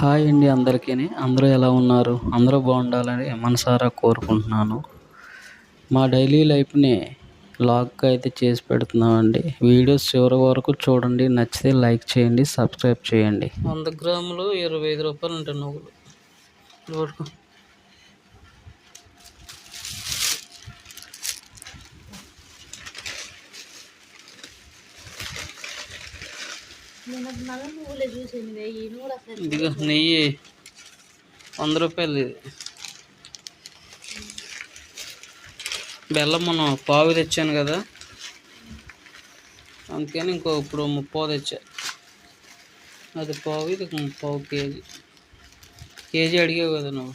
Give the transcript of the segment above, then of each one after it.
Hi అండి అందరికీ. అందరూ ఎలా ఉన్నారు? అందరూ బాగుండాలని మనసారా కోరుకుంటున్నాను. మా డైలీ లైఫ్ని లాగ్గా అయితే చేసి పెడుతున్నామండి. వీడియోస్ చివరి వరకు చూడండి. నచ్చితే లైక్ చేయండి సబ్స్క్రైబ్ చేయండి. వంద గ్రాములు ఇరవై ఐదు రూపాయలు ఉంటాయి నువ్వులు ఇదిగో నెయ్యి. వంద రూపాయలు ఇది. బెల్లం మనం పావు తెచ్చాను కదా. అందుకని ఇంకో ఇప్పుడు ముప్పావు తెచ్చా. అది పావు ఇది పావు కేజీ. కేజీ అడిగావు కదా నువ్వు.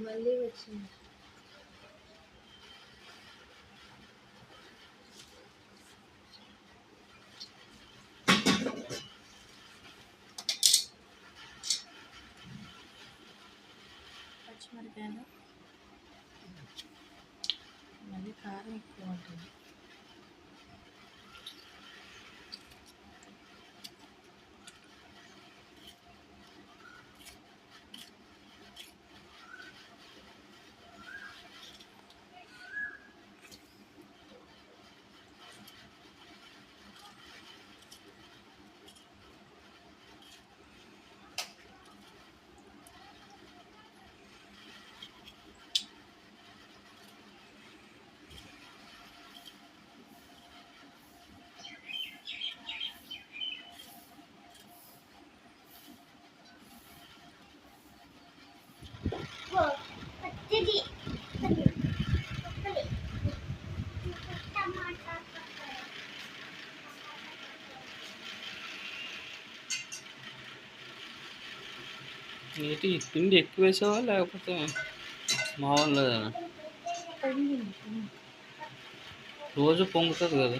మళ్ళీ వచ్చింది. పచ్చిమిరకాయలు మళ్ళీ కారం ఎక్కువ ఉంటుంది. ఏంటి? పిండి ఎక్కువ వేసావా లేకపోతే మామూలు రోజు పొంగుతుంది కదా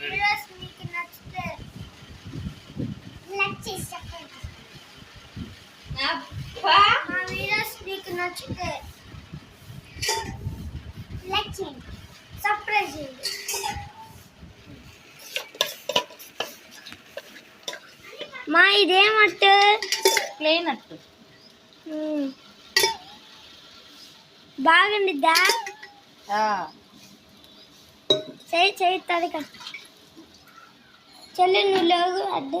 వీడియోస్ మీకు నచ్చితే లైక్ చేసి చెప్పండి మా వీడియోస్ మీకు నచ్చితే లైక్ చేయండి సబ్స్క్రైబ్ చేయండి మా ఇదేమట్టు ప్లేన్ అట్టు. బాగుండిద్దా చేయి చేయి తడక చెల్లి నువ్వు లేవు అడ్డు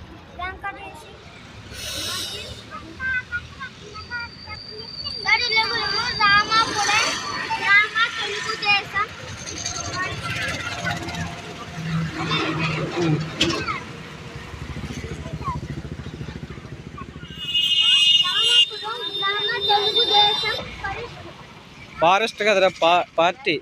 ఫారెస్ట్ కదరా పా పార్టీ?